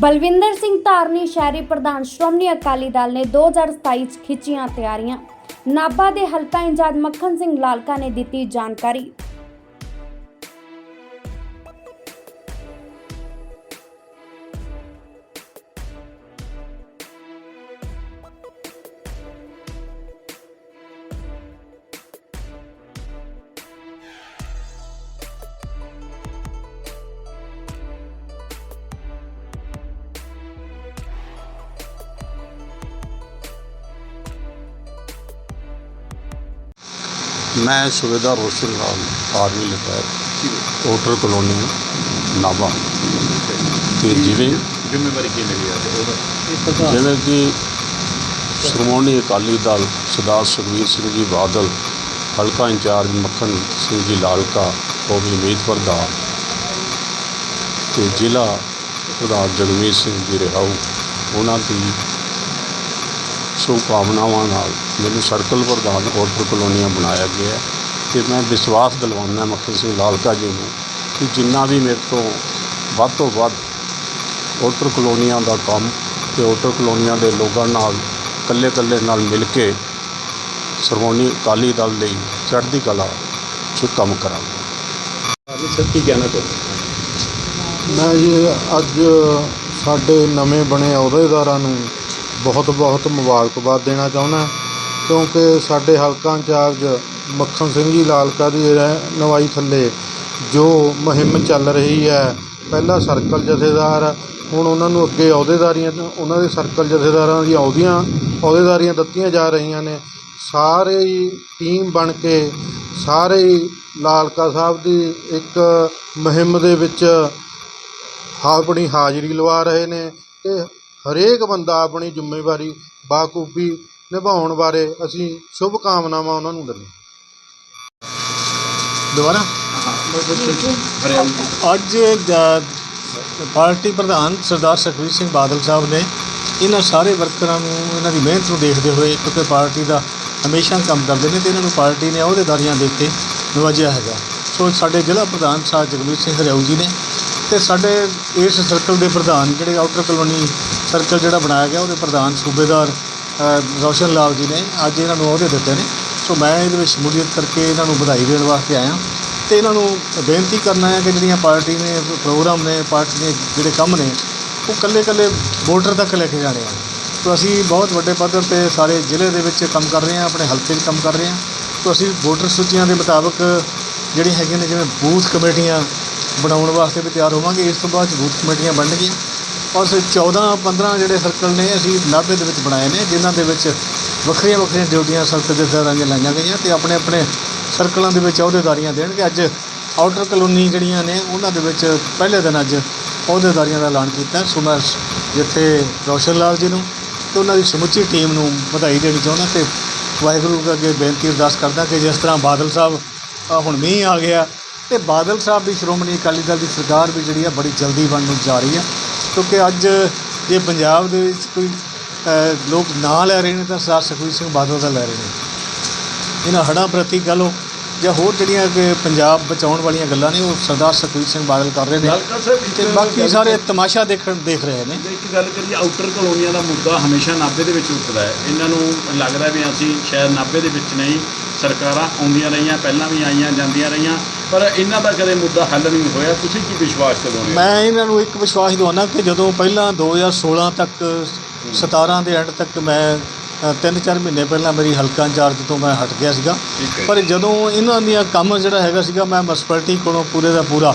ਬਲਵਿੰਦਰ ਸਿੰਘ ਧਾਰਨੀ ਸ਼ਹਿਰੀ ਪ੍ਰਧਾਨ ਸ਼੍ਰੋਮਣੀ ਅਕਾਲੀ ਦਲ ਨੇ 2027 'ਚ ਖਿੱਚੀਆਂ ਤਿਆਰੀਆਂ। ਨਾਭਾ ਦੇ ਹਲਕਾ ਇੰਚਾਰਜ ਮੱਖਣ ਸਿੰਘ ਲਾਲਕਾ ਨੇ ਦਿੱਤੀ ਜਾਣਕਾਰੀ। ਮੈਂ ਸੁਬੇਦਾਰ Roshan Lal army retire hotel colony Nabha. ਤੇ ਜਿਵੇਂ ਜ਼ਿੰਮੇਵਾਰੀ ਕੀ ਮਿਲੀ ਹੈ ਉਹਦਾ ਜਿਵੇਂ ਕਿ ਸ਼੍ਰੋਮਣੀ ਅਕਾਲੀ ਦਲ ਸਰਦਾਰ ਸੁਖਬੀਰ ਸਿੰਘ ਜੀ ਬਾਦਲ ਹਲਕਾ ਇੰਚਾਰਜ ਮੱਖਣ ਸਿੰਘ ਜੀ ਲਾਲਕਾ ਉਹ ਵੀ ਉਮੀਦ ਪ੍ਰਧਾਨ ਤੇ ਜ਼ਿਲ੍ਹਾ ਪ੍ਰਧਾਨ ਜਗਮੀਤ ਸਿੰਘ ਜੀ ਰਿਹਾਊ ਉਹਨਾਂ ਦੀ ਸ਼ੁਭਕਾਮਨਾਵਾਂ ਨਾਲ ਮੈਨੂੰ ਸਰਕਲ ਪ੍ਰਧਾਨ ਹੋਟਲ ਕਲੋਨੀਆਂ ਬਣਾਇਆ ਗਿਆ। ਹੈ ਤੇ ਮੈਂ ਵਿਸ਼ਵਾਸ ਦਿਲਵਾਉਂਦਾ ਮੱਖਣ ਸਿੰਘ ਲਾਲਕਾ ਜੀ ਨੂੰ ਕਿ ਜਿੰਨਾ ਵੀ ਮੇਰੇ ਤੋਂ ਵੱਧ ਤੋਂ ਵੱਧ ਹੋਟਲ ਕਲੋਨੀਆਂ ਦਾ ਕੰਮ ਤੇ ਹੋਟਲ ਕਲੋਨੀਆਂ ਦੇ ਲੋਕਾਂ ਨਾਲ ਇਕੱਲੇ ਇਕੱਲੇ ਨਾਲ ਮਿਲ ਕੇ ਸ਼੍ਰੋਮਣੀ ਅਕਾਲੀ ਦਲ ਲਈ ਚੜ੍ਹਦੀ ਕਲਾ 'ਚ ਕੰਮ ਕਰਾਂਗਾ। ਸਰ ਕੀ ਕਹਿਣਾ ਚਾਹੁੰਦੇ ਮੈਂ ਜੀ ਅੱਜ ਸਾਡੇ ਨਵੇਂ ਬਣੇ ਅਹੁਦੇਦਾਰਾਂ ਨੂੰ ਬਹੁਤ ਬਹੁਤ ਮੁਬਾਰਕਬਾਦ ਦੇਣਾ ਚਾਹੁੰਦਾ ਕਿਉਂਕਿ ਸਾਡੇ ਹਲਕਾ ਇੰਚਾਰਜ ਮੱਖਣ ਸਿੰਘ ਜੀ ਲਾਲਕਾ ਦੀ ਰਹਿਨੁਮਾਈ ਥੱਲੇ, ਜੋ ਮੁਹਿੰਮ ਚੱਲ ਰਹੀ ਹੈ, ਪਹਿਲਾ ਸਰਕਲ ਜਥੇਦਾਰ, ਹੁਣ ਉਹਨਾਂ ਨੂੰ ਅੱਗੇ ਅਹੁਦੇਦਾਰੀਆਂ ਉਹਨਾਂ ਦੇ ਸਰਕਲ ਜਥੇਦਾਰਾਂ ਦੀਆਂ ਅਹੁਦੀਆਂ, ਅਹੁਦੇਦਾਰੀਆਂ ਦਿੱਤੀਆਂ ਜਾ ਰਹੀਆਂ ਨੇ, ਸਾਰੇ ਹੀ ਟੀਮ ਬਣ ਕੇ, ਸਾਰੇ ਹੀ ਲਾਲਕਾ ਸਾਹਿਬ ਦੀ ਇੱਕ ਮੁਹਿੰਮ ਦੇ ਵਿੱਚ ਆਪਣੀ ਹਾਜ਼ਰੀ ਲਵਾ ਰਹੇ ਨੇ, ਤੇ ਹਰੇਕ ਬੰਦਾ ਆਪਣੀ ਜ਼ਿੰਮੇਵਾਰੀ, ਬਾਖੂਬੀ ਨਿਭਾਉਣ ਬਾਰੇ ਅਸੀਂ ਸ਼ੁਭ ਕਾਮਨਾਵਾਂ ਉਹਨਾਂ ਨੂੰ ਦਿੰਦੇ ਦੁਬਾਰਾ। ਅੱਜ ਪਾਰਟੀ ਪ੍ਰਧਾਨ ਸਰਦਾਰ ਸੁਖਬੀਰ ਸਿੰਘ ਬਾਦਲ ਸਾਹਿਬ ਨੇ ਇਹਨਾਂ ਸਾਰੇ ਵਰਕਰਾਂ ਨੂੰ, ਇਹਨਾਂ ਦੀ ਮਿਹਨਤ ਨੂੰ ਦੇਖਦੇ ਹੋਏ ਕਿਉਂਕਿ ਪਾਰਟੀ ਦਾ ਹਮੇਸ਼ਾ ਕੰਮ ਕਰਦੇ ਨੇ ਤੇ ਇਹਨਾਂ ਨੂੰ ਪਾਰਟੀ ਨੇ ਅਹੁਦੇਦਾਰੀਆਂ ਦੇ ਕੇ ਨਵਾਜਿਆ ਹੈਗਾ। ਸੋ ਸਾਡੇ ਜ਼ਿਲ੍ਹਾ ਪ੍ਰਧਾਨ ਸਾਹਿਬ ਜਗਮੀਤ ਸਿੰਘ ਹਰਿਆਊ ਜੀ ਨੇ ਤੇ ਸਾਡੇ ਇਸ ਸਰਕਲ ਦੇ ਪ੍ਰਧਾਨ ਜਿਹੜੇ ਆਊਟਰ ਕਲੋਨੀ ਸਰਕਲ ਜਿਹੜਾ ਬਣਾਇਆ ਗਿਆ, ਉਹਦੇ ਪ੍ਰਧਾਨ ਸੂਬੇਦਾਰ ਰੌਸ਼ਨ ਲਾਲ ਜੀ ਨੇ ਅੱਜ ਇਹਨਾਂ ਨੂੰ ਅਹੁਦੇ ਦਿੱਤੇ ਨੇ। ਸੋ ਮੈਂ ਇਹਦੇ ਵਿੱਚ ਸ਼ਮੂਲੀਅਤ ਕਰਕੇ ਇਹਨਾਂ ਨੂੰ ਵਧਾਈ ਦੇਣ ਵਾਸਤੇ ਆਇਆ। ਤੇ ਇਹਨਾਂ ਨੂੰ ਬੇਨਤੀ ਕਰਨਾ ਹੈ ਕਿ ਜਿਹੜੀਆਂ ਪਾਰਟੀ ਨੇ, ਪ੍ਰੋਗਰਾਮ ਨੇ, ਪਾਰਟੀ ਦੇ ਜਿਹੜੇ ਕੰਮ ਨੇ, ਉਹ ਕੱਲੇ ਕੱਲੇ ਵੋਟਰ ਤੱਕ ਲੈ ਕੇ ਜਾਣੇ ਆ। ਸੋ ਅਸੀਂ ਬਹੁਤ ਵੱਡੇ ਪੱਧਰ ਤੇ ਸਾਰੇ ਜ਼ਿਲ੍ਹੇ ਦੇ ਵਿੱਚ ਕੰਮ ਕਰ ਰਹੇ ਹਾਂ, ਆਪਣੇ ਹਲਕੇ 'ਚ ਕੰਮ ਕਰ ਰਹੇ ਹਾਂ। ਸੋ ਅਸੀਂ ਵੋਟਰ ਸੂਚੀਆਂ ਦੇ ਮੁਤਾਬਕ ਜਿਹੜੀਆਂ ਹੈਗੀਆਂ ਨੇ, ਜਿਵੇਂ ਬੂਥ ਕਮੇਟੀਆਂ ਬਣਾਉਣ ਵਾਸਤੇ ਵੀ ਤਿਆਰ ਹੋਵਾਂਗੇ, ਇਸ ਤੋਂ ਬਾਅਦ 'ਚ ਬੂਥ ਕਮੇਟੀਆਂ ਬਣਨਗੀਆਂ। ਔਰ ਸੇ 14 15 ਜਿਹੜੇ ਸਰਕਲ ਨੇ ਅਸੀਂ ਨਾਭੇ ਦੇ ਵਿੱਚ ਬਣਾਏ ਨੇ, ਜਿਨ੍ਹਾਂ ਦੇ ਵਿੱਚ ਵੱਖਰੀਆਂ ਵੱਖਰੀਆਂ ਡਿਊਟੀਆਂ ਸਰਕਲ ਦੇ ਦੌਰਾਨ ਲਾਈਆਂ ਗਈਆਂ ਤੇ ਆਪਣੇ ਆਪਣੇ ਸਰਕਲਾਂ ਦੇ ਵਿੱਚ ਅਹੁਦੇਦਾਰੀਆਂ ਦੇਣਗੇ। ਅੱਜ ਆਊਟਰ ਕਲੋਨੀ ਜਿਹੜੀਆਂ ਨੇ, ਉਹਨਾਂ ਦੇ ਵਿੱਚ ਪਹਿਲੇ ਦਿਨ ਅੱਜ ਅਹੁਦੇਦਾਰੀਆਂ ਦਾ ਐਲਾਨ ਕੀਤਾ ਸੋ ਜਿੱਥੇ ਰੌਸ਼ਨ ਲਾਲ ਜੀ ਨੂੰ ਤੇ ਉਹਨਾਂ ਦੀ ਸਮੁੱਚੀ ਟੀਮ ਨੂੰ ਵਧਾਈ ਦੇਣੀ ਚਾਹੁੰਦਾ ਤੇ ਵਾਹਿਗੁਰੂ ਅੱਗੇ ਬੇਨਤੀ ਅਰਦਾਸ ਕਰਦਾ ਕਿ ਜਿਸ ਤਰ੍ਹਾਂ ਬਾਦਲ ਸਾਹਿਬ ਹੁਣ ਮੀਂਹ ਆ ਗਿਆ ਤੇ ਬਾਦਲ ਸਾਹਿਬ ਦੀ ਸ਼੍ਰੋਮਣੀ ਅਕਾਲੀ ਦਲ ਦੀ ਸਰਕਾਰ ਵੀ ਜਿਹੜੀ ਆ, ਬੜੀ ਜਲਦੀ ਬਣਨ ਨੂੰ ਜਾ ਰਹੀ ਆ। ਕਿਉਂਕਿ ਅੱਜ ਜੇ ਪੰਜਾਬ ਦੇ ਵਿੱਚ ਕੋਈ ਲੋਕ ਨਾਂ ਲੈ ਰਹੇ ਨੇ ਤਾਂ ਸਰਦਾਰ ਸੁਖਬੀਰ ਸਿੰਘ ਬਾਦਲ ਦਾ ਲੈ ਰਹੇ ਨੇ। ਇਹਨਾਂ ਹੜ੍ਹਾਂ ਪ੍ਰਤੀ ਕਹ ਲਓ ਜਾਂ ਹੋਰ ਜਿਹੜੀਆਂ ਕਿ ਪੰਜਾਬ ਬਚਾਉਣ ਵਾਲੀਆਂ ਗੱਲਾਂ ਨੇ ਉਹ ਸਰਦਾਰ ਸੁਖਬੀਰ ਸਿੰਘ ਬਾਦਲ ਕਰ ਰਹੇ ਨੇ। ਤੇ ਬਾਕੀ ਸਾਰੇ ਤਮਾਸ਼ਾ ਦੇਖਣ ਦੇਖ ਰਹੇ ਨੇ। ਇੱਕ ਗੱਲ ਕਰੀਏ ਆਊਟਰ ਕਲੋਨੀਆਂ ਦਾ ਮੁੱਦਾ ਹਮੇਸ਼ਾ ਨਾਭੇ ਦੇ ਵਿੱਚ ਉੱਠਦਾ ਹੈ। ਇਹਨਾਂ ਨੂੰ ਲੱਗਦਾ ਵੀ ਅਸੀਂ ਸ਼ਾਇਦ ਨਾਭੇ ਦੇ ਵਿੱਚ ਨਹੀਂ ਸਰਕਾਰਾਂ ਆਉਂਦੀਆਂ ਰਹੀਆਂ ਪਹਿਲਾਂ ਵੀ ਆਈਆਂ ਜਾਂਦੀਆਂ ਰਹੀਆਂ। ਪਰ ਇਹਨਾਂ ਦਾ ਕਦੇ ਮੁੱਦਾ ਹੱਲ ਨਹੀਂ ਹੋਇਆ। ਤੁਸੀਂ ਕੀ ਵਿਸ਼ਵਾਸ ਦਿਵਾਉਂਦੇ ਹੋ? ਮੈਂ ਇਹਨਾਂ ਨੂੰ ਇੱਕ ਵਿਸ਼ਵਾਸ ਦਿਵਾਉਣਾ ਕਿ ਜਦੋਂ ਪਹਿਲਾਂ 2016 ਤੱਕ 17 ਦੇ ਐਂਡ ਤੱਕ ਮੈਂ ਅ, ਤਿੰਨ ਚਾਰ ਮਹੀਨੇ ਪਹਿਲਾਂ ਮੇਰੀ ਹਲਕਾ ਇੰਚਾਰਜ ਤੋਂ ਮੈਂ ਹਟ ਗਿਆ ਸੀਗਾ। ਪਰ ਜਦੋਂ ਇਹਨਾਂ ਦੀਆਂ ਕੰਮ ਜਿਹੜਾ ਹੈਗਾ ਸੀਗਾ ਮੈਂ ਮਸਪਲਟੀ ਕੋਲੋਂ ਪੂਰੇ ਦਾ ਪੂਰਾ।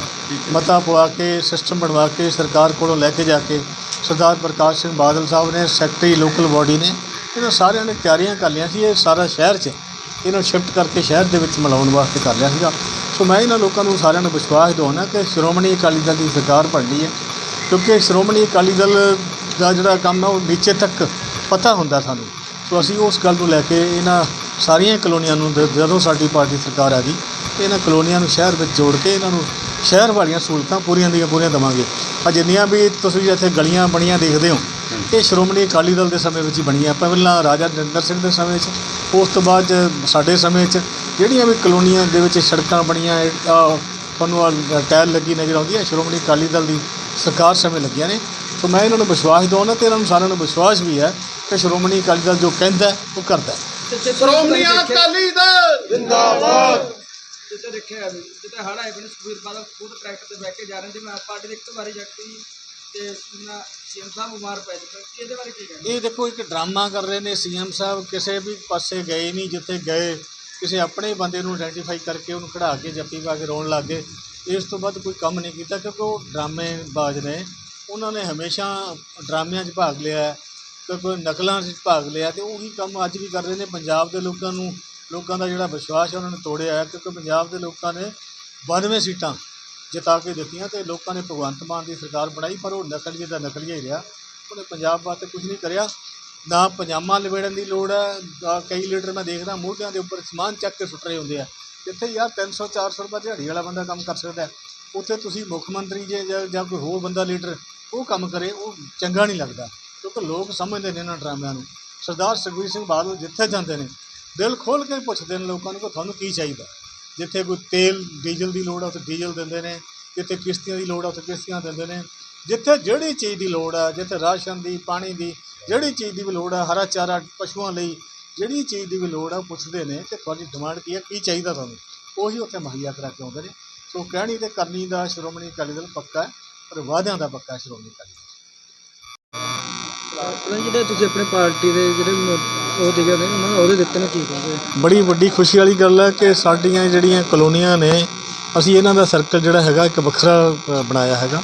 ਮਤਾ ਪਵਾ ਕੇ ਸਿਸਟਮ ਬਣਵਾ ਕੇ ਸਰਕਾਰ ਕੋਲੋਂ ਲੈ ਕੇ ਜਾ ਕੇ ਸਰਦਾਰ ਪ੍ਰਕਾਸ਼ ਸਿੰਘ ਬਾਦਲ ਸਾਹਿਬ ਨੇ ਸੈਕਟਰੀ ਲੋਕਲ ਬਾਡੀ ਨੇ ਇਹਨਾਂ ਸਾਰਿਆਂ ਨੇ ਤਿਆਰੀਆਂ ਕਰ ਲਈਆਂ ਸੀ। ਇਹ ਸਾਰਾ ਸ਼ਹਿਰ 'ਚ ਇਹਨਾਂ ਸ਼ਿਫਟ ਕਰਕੇ ਸ਼ਹਿਰ ਦੇ ਵਿੱਚ ਮਿਲਾਉਣ ਵਾਸਤੇ ਕਰ ਲਿਆ ਸੀਗਾ। ਸੋ ਮੈਂ ਇਹਨਾਂ ਲੋਕਾਂ ਨੂੰ ਸਾਰਿਆਂ ਨੂੰ ਵਿਸ਼ਵਾਸ ਦਿਵਾਉਣਾ ਕਿ ਸ਼੍ਰੋਮਣੀ ਅਕਾਲੀ ਦਲ ਦੀ ਸਰਕਾਰ ਬਣਨੀ ਹੈ, ਕਿਉਂਕਿ ਸ਼੍ਰੋਮਣੀ ਅਕਾਲੀ ਦਲ ਦਾ ਜਿਹੜਾ ਕੰਮ ਹੈ, ਉਹ ਨੀਚੇ ਤੱਕ ਪਤਾ ਹੁੰਦਾ ਸਾਨੂੰ। ਸੋ ਅਸੀਂ ਉਸ ਗੱਲ ਨੂੰ ਲੈ ਕੇ ਇਹਨਾਂ ਸਾਰੀਆਂ ਕਲੋਨੀਆਂ ਨੂੰ ਜਦੋਂ ਸਾਡੀ ਪਾਰਟੀ ਸਰਕਾਰ ਆ ਗਈ, ਇਹਨਾਂ ਕਲੋਨੀਆਂ ਨੂੰ ਸ਼ਹਿਰ ਵਿੱਚ ਜੋੜ ਕੇ ਇਹਨਾਂ ਨੂੰ ਸ਼ਹਿਰ ਵਾਲੀਆਂ ਸਹੂਲਤਾਂ ਪੂਰੀਆਂ ਦੀਆਂ ਪੂਰੀਆਂ ਦੇਵਾਂਗੇ। ਆ ਜਿੰਨੀਆਂ ਵੀ ਤੁਸੀਂ ਇੱਥੇ ਗਲੀਆਂ ਬਣੀਆਂ ਦੇਖਦੇ ਹੋ, ਇਹ ਸ਼੍ਰੋਮਣੀ ਅਕਾਲੀ ਦਲ ਦੇ ਸਮੇਂ ਵਿੱਚ ਹੀ ਬਣੀਆਂ। ਪਹਿਲਾਂ ਰਾਜਾ ਨਰਿੰਦਰ ਸਿੰਘ ਦੇ ਸਮੇਂ 'ਚ ਉਸ ਤੋਂ ਬਾਅਦ 'ਚ ਸਾਡੇ ਸਮੇਂ 'ਚ ਜਿਹੜੀਆਂ ਵੀ ਕਲੋਨੀਆਂ ਦੇ ਵਿੱਚ ਸੜਕਾਂ ਬਣੀਆਂ ਤੁਹਾਨੂੰ ਆਹ ਟਾਇਲ ਲੱਗੀ ਨਜ਼ਰ ਆਉਂਦੀ ਹੈ ਸ਼੍ਰੋਮਣੀ ਅਕਾਲੀ ਦਲ ਦੀ ਸਰਕਾਰ ਸਮੇਂ ਲੱਗੀਆਂ ਨੇ। ਸੋ ਸੋ ਮੈਂ ਇਹਨਾਂ ਨੂੰ ਵਿਸ਼ਵਾਸ ਦਿਵਾਉਣਾ ਤੇ ਇਹਨਾਂ ਨੂੰ ਸਾਰਿਆਂ ਨੂੰ ਵਿਸ਼ਵਾਸ ਵੀ ਹੈ ਕਿ ਸ਼੍ਰੋਮਣੀ ਅਕਾਲੀ ਦਲ ਜੋ ਕਹਿੰਦਾ ਉਹ ਕਰਦਾ ਹੈ। ਸ਼੍ਰੋਮਣੀ ਅਕਾਲੀ ਦਲ! ਜਿੱਥੇ ਦੇਖਿਆ ਹੈ ਵੀ ਜਿੱਥੇ ਹੜ ਆਏ ਬਣੇ ਸੁਖਬੀਰ ਬਾਦਲ ਖੁਦ ਟਰੈਕਟਰ ਤੇ ਬਹਿ ਕੇ ਜਾ ਰਹੇ ਸੀ ਮੈਂ ਪਾਰਟੀ ਦੇ ਇੱਕ ਵਾਰੀ ਜੱਟੀ ਤੇ ਸੀਐਮ ਸਾਹਿਬ ਬਿਮਾਰ ਪੈ ਚੁੱਕੇ ਕੀ ਇਹਦੇ ਬਾਰੇ ਕੀ ਕਹਿਣਾ? ਇਹ ਦੇਖੋ, ਇੱਕ ਡਰਾਮਾ ਕਰ ਰਹੇ ਨੇ ਸੀਐਮ ਸਾਹਿਬ, ਕਿਸੇ ਵੀ ਪਾਸੇ ਗਏ ਨਹੀਂ, ਜਿੱਥੇ ਗਏ, ਕਿਸੇ ਆਪਣੇ ਬੰਦੇ ਨੂੰ ਆਇਡੈਂਟੀਫਾਈ ਕਰਕੇ ਉਹਨੂੰ ਖੜਾ ਕੇ ਜੱਫੀ ਪਾ ਕੇ ਰੋਣ ਲੱਗ ਗਏ। ਇਸ ਤੋਂ ਬਾਅਦ ਕੋਈ ਕੰਮ ਨਹੀਂ ਕੀਤਾ, ਕਿਉਂਕਿ ਉਹ ਡਰਾਮੇਬਾਜ਼ ਨੇ। ਉਹਨਾਂ ਨੇ ਹਮੇਸ਼ਾ ਡਰਾਮਿਆਂ 'ਚ ਭਾਗ ਲਿਆ ਕਿਉਂਕਿ ਨਕਲਾਂ 'ਚ ਭਾਗ ਲਿਆ ਤੇ ਉਹੀ ਕੰਮ ਅੱਜ ਵੀ ਕਰ ਰਹੇ ਨੇ। ਪੰਜਾਬ ਦੇ ਲੋਕਾਂ ਨੂੰ, ਲੋਕਾਂ ਦਾ ਜਿਹੜਾ ਵਿਸ਼ਵਾਸ ਉਹਨਾਂ ਨੇ ਤੋੜਿਆ ਹੈ, ਕਿਉਂਕਿ ਪੰਜਾਬ ਦੇ ਲੋਕਾਂ ਨੇ 92 ਸੀਟਾਂ ਜਿਤਾ ਕੇ ਦਿੱਤੀਆਂ ਤੇ ਲੋਕਾਂ ਨੇ ਭਗਵੰਤ ਮਾਨ ਦੀ ਸਰਕਾਰ ਬਣਾਈ, ਪਰ ਉਹ ਨਕਲੀਏ ਦਾ ਨਕਲੀਆ ਹੀ ਰਿਹਾ। ਉਹਨੇ ਪੰਜਾਬ ਵਾਸਤੇ ਕੁਝ ਨਹੀਂ ਕਰਿਆ। ਨਾ ਪਜਾਮਾ ਲਵੇੜਨ ਦੀ ਲੋੜ ਹੈ ਕਈ ਲੀਡਰ ਮੈਂ ਦੇਖਦਾ ਮੋਢਿਆਂ ਦੇ ਉੱਪਰ ਸਮਾਨ ਚੱਕ ਕੇ ਸੁੱਟ ਰਹੇ ਹੁੰਦੇ ਆ। ਜਿੱਥੇ ਯਾਰ 300 400 ਰੁਪਏ ਦਿਹਾੜੀ ਵਾਲਾ ਬੰਦਾ ਕੰਮ ਕਰ ਸਕਦਾ ਉੱਥੇ ਤੁਸੀਂ ਮੁੱਖ ਮੰਤਰੀ ਜੇ ਜਾਂ ਜਾਂ ਕੋਈ ਹੋਰ ਬੰਦਾ ਲੀਡਰ, ਉਹ ਕੰਮ ਕਰੇ, ਉਹ ਚੰਗਾ ਨਹੀਂ ਲੱਗਦਾ। ਕਿਉਂਕਿ ਲੋਕ ਸਮਝਦੇ ਨੇ ਇਹਨਾਂ ਡਰਾਮਿਆਂ ਨੂੰ। ਸਰਦਾਰ ਸੁਖਬੀਰ ਸਿੰਘ ਬਾਦਲ ਜਿੱਥੇ ਜਾਂਦੇ ਨੇ, ਦਿਲ ਖੋਲ੍ਹ ਕੇ ਪੁੱਛਦੇ ਨੇ ਲੋਕਾਂ ਨੂੰ ਕਿ ਤੁਹਾਨੂੰ ਕੀ ਚਾਹੀਦਾ? ਜਿੱਥੇ ਕੋਈ ਤੇਲ, ਡੀਜ਼ਲ ਦੀ ਲੋੜ ਆ, ਉੱਥੇ ਡੀਜ਼ਲ ਦਿੰਦੇ ਨੇ। ਜਿੱਥੇ ਕਿਸ਼ਤੀਆਂ ਦੀ ਲੋੜ ਆ, ਉੱਥੇ ਕਿਸ਼ਤੀਆਂ ਦਿੰਦੇ ਨੇ। ਜਿੱਥੇ ਜਿਹੜੀ ਚੀਜ਼ ਦੀ ਲੋੜ ਆ, ਜਿੱਥੇ ਰਾਸ਼ਨ ਦੀ, ਪਾਣੀ ਦੀ, ਜਿਹੜੀ ਚੀਜ਼ ਦੀ ਵੀ ਲੋੜ ਆ, ਹਰਾ ਚਾਰਾ ਪਸ਼ੂਆਂ ਲਈ ਜਿਹੜੀ ਚੀਜ਼ ਦੀ ਵੀ ਲੋੜ ਆ, ਉਹ ਪੁੱਛਦੇ ਨੇ ਕਿ ਤੁਹਾਡੀ ਡਿਮਾਂਡ ਕੀ ਹੈ ਕੀ ਚਾਹੀਦਾ ਤੁਹਾਨੂੰ? ਉਹੀ ਉੱਥੇ ਮੁਹੱਈਆ ਕਰਾ ਕੇ ਆਉਂਦੇ ਨੇ। ਸੋ ਕਹਿਣੀ ਤੇ ਕਰਨੀ ਦਾ ਸ਼੍ਰੋਮਣੀ ਅਕਾਲੀ ਦਲ ਪੱਕਾ ਹੈ, ਪਰ ਵਾਅਦਿਆਂ ਦਾ ਪੱਕਾ ਹੈ ਸ਼੍ਰੋਮਣੀ ਅਕਾਲੀ ਦਲ ਜਿਹੜੇ ਤੁਸੀਂ ਆਪਣੇ ਪਾਰਟੀ ਦੇ ਜਿਹੜੇ ਮ- ਉਹ ਦਿਖੇ ਨੇ ਉਹਨਾਂ ਉਹਦੇ ਦਿੱਤੇ ਨੇ ਕੀ ਕਹੋਗੇ ਬੜੀ ਵੱਡੀ ਖੁਸ਼ੀ ਵਾਲੀ ਗੱਲ ਹੈ ਕਿ ਸਾਡੀਆਂ ਜਿਹੜੀਆਂ ਕਲੋਨੀਆਂ ਨੇ ਅਸੀਂ ਇਹਨਾਂ ਦਾ ਸਰਕਲ ਜਿਹੜਾ ਹੈਗਾ ਇੱਕ ਵੱਖਰਾ ਅ, ਬਣਾਇਆ ਹੈਗਾ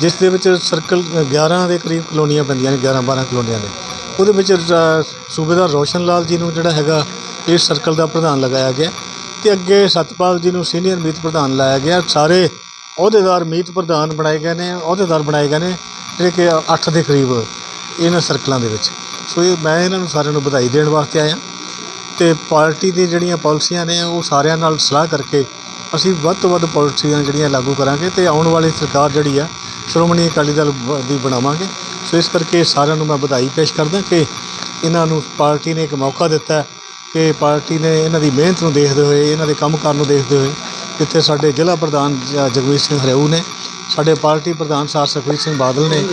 ਜਿਸ ਦੇ ਵਿੱਚ ਸਰਕਲ 11 ਦੇ ਕਰੀਬ ਕਲੋਨੀਆਂ ਪੈਂਦੀਆਂ ਨੇ 11 12 ਕਲੋਨੀਆਂ ਨੇ। ਉਹਦੇ ਵਿੱਚ ਰ- ਸੂਬੇਦਾਰ ਰੋਸ਼ਨ ਲਾਲ ਜੀ ਨੂੰ ਜਿਹੜਾ ਹੈਗਾ ਇਸ ਸਰਕਲ ਦਾ ਪ੍ਰਧਾਨ ਲਗਾਇਆ ਗਿਆ ਤੇ ਅੱਗੇ ਸਤਪਾਲ ਜੀ ਨੂੰ ਸੀਨੀਅਰ ਮੀਤ ਪ੍ਰਧਾਨ ਲਾਇਆ ਗਿਆ। ਸਾਰੇ ਅਹੁਦੇਦਾਰ ਮੀਤ ਪ੍ਰਧਾਨ ਬਣਾਏ ਗਏ ਨੇ ਅਹੁਦੇਦਾਰ ਬਣਾਏ ਗਏ ਨੇ ਜਿਹੜੇ ਕਿ 8 ਦੇ ਕਰੀਬ ਇਹਨਾਂ ਸਰਕਲਾਂ ਦੇ ਵਿੱਚ। ਸੋ ਇਹ ਮੈਂ ਇਹਨਾਂ ਨੂੰ ਸਾਰਿਆਂ ਨੂੰ ਵਧਾਈ ਦੇਣ ਵਾਸਤੇ ਆਇਆ। ਤੇ ਪਾਰਟੀ ਦੀਆਂ ਜਿਹੜੀਆਂ ਪਾਲਿਸੀਆਂ ਨੇ, ਉਹ ਸਾਰਿਆਂ ਨਾਲ ਸਲਾਹ ਕਰਕੇ ਅਸੀਂ ਵੱਧ ਤੋਂ ਵੱਧ ਪਾਲਿਸੀਆਂ ਜਿਹੜੀਆਂ ਲਾਗੂ ਕਰਾਂਗੇ ਤੇ ਆਉਣ ਵਾਲੀ ਸਰਕਾਰ ਜਿਹੜੀ ਆ, ਸ਼੍ਰੋਮਣੀ ਅਕਾਲੀ ਦਲ ਦੀ ਬਣਾਵਾਂਗੇ। ਸੋ ਇਸ ਕਰਕੇ ਸਾਰਿਆਂ ਨੂੰ ਮੈਂ ਵਧਾਈ ਪੇਸ਼ ਕਰਦਾ ਕਿ ਇਹਨਾਂ ਨੂੰ ਪਾਰਟੀ ਨੇ ਇੱਕ ਮੌਕਾ ਦਿੱਤਾ ਕਿ ਪਾਰਟੀ ਨੇ ਇਹਨਾਂ ਦੀ ਮਿਹਨਤ ਨੂੰ ਦੇਖਦੇ ਹੋਏ, ਇਹਨਾਂ ਦੇ ਕੰਮਕਾਰ ਨੂੰ ਦੇਖਦੇ ਹੋਏ ਜਿੱਥੇ ਸਾਡੇ ਜ਼ਿਲ੍ਹਾ ਪ੍ਰਧਾਨ ਜ- ਜਗਮੀਤ ਸਿੰਘ ਹਰਿਊ ਨੇ, ਸਾਡੇ ਪਾਰਟੀ ਪ੍ਰਧਾਨ ਸਾਰ ਸੁਖਬੀਰ ਸਿੰਘ ਬਾਦਲ ਨੇ